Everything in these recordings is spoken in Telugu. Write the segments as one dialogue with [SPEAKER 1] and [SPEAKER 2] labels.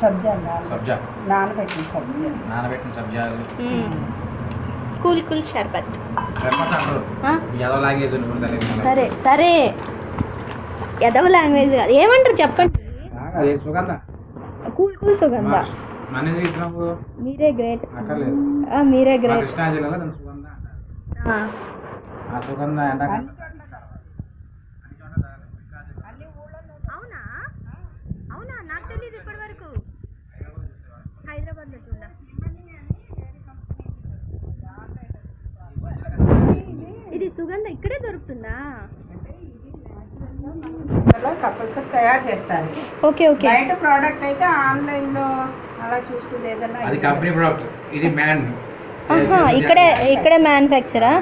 [SPEAKER 1] సబ్జా నాన
[SPEAKER 2] సబ్జా.
[SPEAKER 1] నానబెట్టిన సబ్జా.
[SPEAKER 2] నానబెట్టిన సబ్జాలు.
[SPEAKER 3] మ్మ్. కూల్ కూల్ షర్బత్. సరే సరే. ఎదవ లాంగ్వేజ్ కాదు. ఏమంటారు చెప్పండి?
[SPEAKER 2] అది సుగంధ.
[SPEAKER 3] కూల్ కూల్ సుగంధ. మీరే గ్రేట్. మీరే గ్రేట్.
[SPEAKER 2] సుగంధ సుగంధ
[SPEAKER 3] ఇక్కడే దొరుకుతుందా?
[SPEAKER 1] కంపల్సరీ తయారు చేస్తారు.
[SPEAKER 3] Okay okay.
[SPEAKER 1] బయట ప్రోడక్ట్ అయితే ఆన్లైన్లో అలా చూసుకుంటే ఏదన్నా
[SPEAKER 2] అది కంపెనీ ప్రోడక్ట్ ఇది మ్యాన్
[SPEAKER 3] ఆహా ఇక్కడే ఇక్కడే మ్యానుఫ్యాక్చరా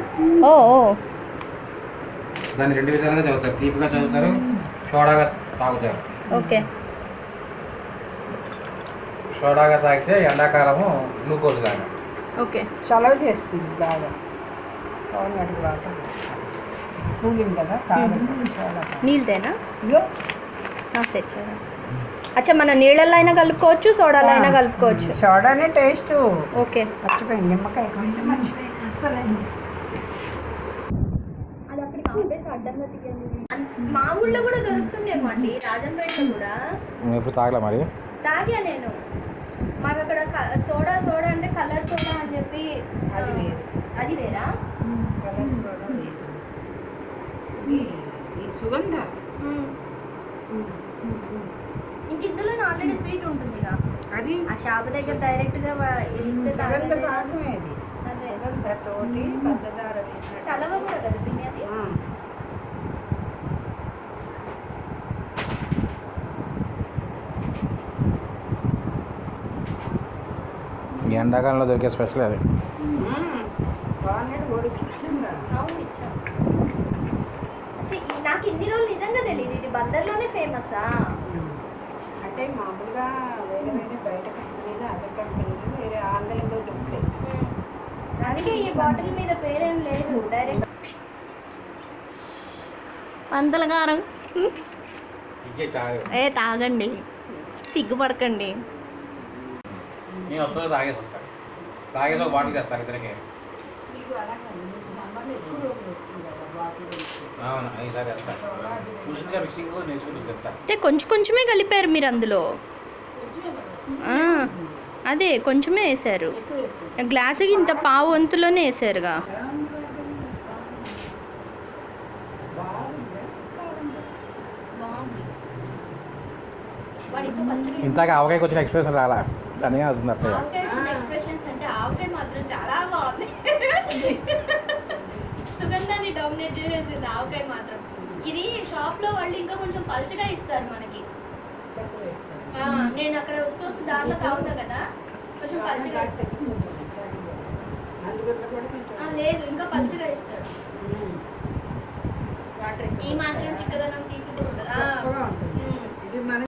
[SPEAKER 3] ఓ ఓ.
[SPEAKER 2] దాన్ని రెండు విధాలుగా చదువుతారు. తీపిగా చదువుతారు సోడాగా తాగుతారు.
[SPEAKER 3] ఓకే.
[SPEAKER 2] సోడాగా తాగితే ఎండాకాలము గ్లూకోజ్ లాగా.
[SPEAKER 3] ఓకే.
[SPEAKER 1] చలవ చేస్తుంది బాగా. పవన్ వాటర్ కూలింగ్ కదా
[SPEAKER 3] నీళ్ళదేనా
[SPEAKER 1] ఇగో.
[SPEAKER 3] నాకు తెచ్చారా? అచ్చా మన నీళ్ళల్లో అయినా కలుపుకోవచ్చు సోడాలో అయినా కలుపుకోవచ్చు.
[SPEAKER 1] సోడానే టేస్ట్.
[SPEAKER 3] ఓకే.
[SPEAKER 1] మర్చిపోయింది నిమ్మకాయ
[SPEAKER 3] మా ఊళ్ళో కూడా దొరుకుతుందేమో అండి రాజంపేటలో కూడా.
[SPEAKER 2] ఎప్పుడు తాగలే మరి?
[SPEAKER 3] తాగా నేను. మాకు అక్కడ సోడా సోడా అంటే కలర్ సోడా అని చెప్పి
[SPEAKER 1] అది వేరు.
[SPEAKER 3] అది వేరా?
[SPEAKER 1] సుగంధ
[SPEAKER 3] ఇంక ఇందులో ఆల్రెడీ స్వీట్ ఉంటుందిగా
[SPEAKER 1] అది?
[SPEAKER 3] ఆ షాప్ దగ్గర డైరెక్ట్గా వా- ఇస్తే
[SPEAKER 1] తోటి పంచదార.
[SPEAKER 3] చలవ కూడా కదా.
[SPEAKER 2] ఈ ఎండాకాలంలో దొరికే స్పెషల్ అది.
[SPEAKER 3] నాకు ఇన్ని రోజులు నిజంగా తెలియదు ఇది బందర్లోనే ఫేమసా?
[SPEAKER 1] అంటే మామూలుగా వేరే వేరే బయట కంపెనీలు అదర్ కంపెనీలు వేరే ఆన్లైన్లో దొరుకుతాయి.
[SPEAKER 3] అందుకే ఈ బాటిల్ మీద పేరేం లేదు. డైరెక్ట్
[SPEAKER 2] ఇకే చాలు.
[SPEAKER 3] ఏ తాగండి. సిగ్గుపడకండి.
[SPEAKER 2] నేను తాగేసి వస్తాను తాగేసి ఒక బాటిల్ చేస్తాను ఇద్దరికి.
[SPEAKER 3] అయితే కొంచెం కొంచెమే కలిపారు మీరు అందులో? అదే కొంచెమే వేసారు గ్లాసుకి ఇంత పావు వంతులోనే వేసారుగా
[SPEAKER 2] ఇంతగా ఆవకాయకి వచ్చిన ఎక్స్ప్రెషన్ రాలా? అని అవుతుంది అత్తయ్య?
[SPEAKER 3] ఆవకాయ వచ్చిన ఎక్స్ప్రెషన్స్ అంటే ఆవకాయ మాత్రం చాలా బాగుంది. సుగంధాన్ని డామినేట్ చేసేసింది ఆవకాయ మాత్రం. ఇది షాప్లో వాళ్ళు ఇంకా కొంచెం పల్చగా ఇస్తారు మనకి. నేను అక్కడ వస్తూ వస్తూ దారిలో తాగుతా కదా. కొంచెం పల్చగా ఇస్తారు. లేదు ఇంకా పల్చగా ఇస్తారు.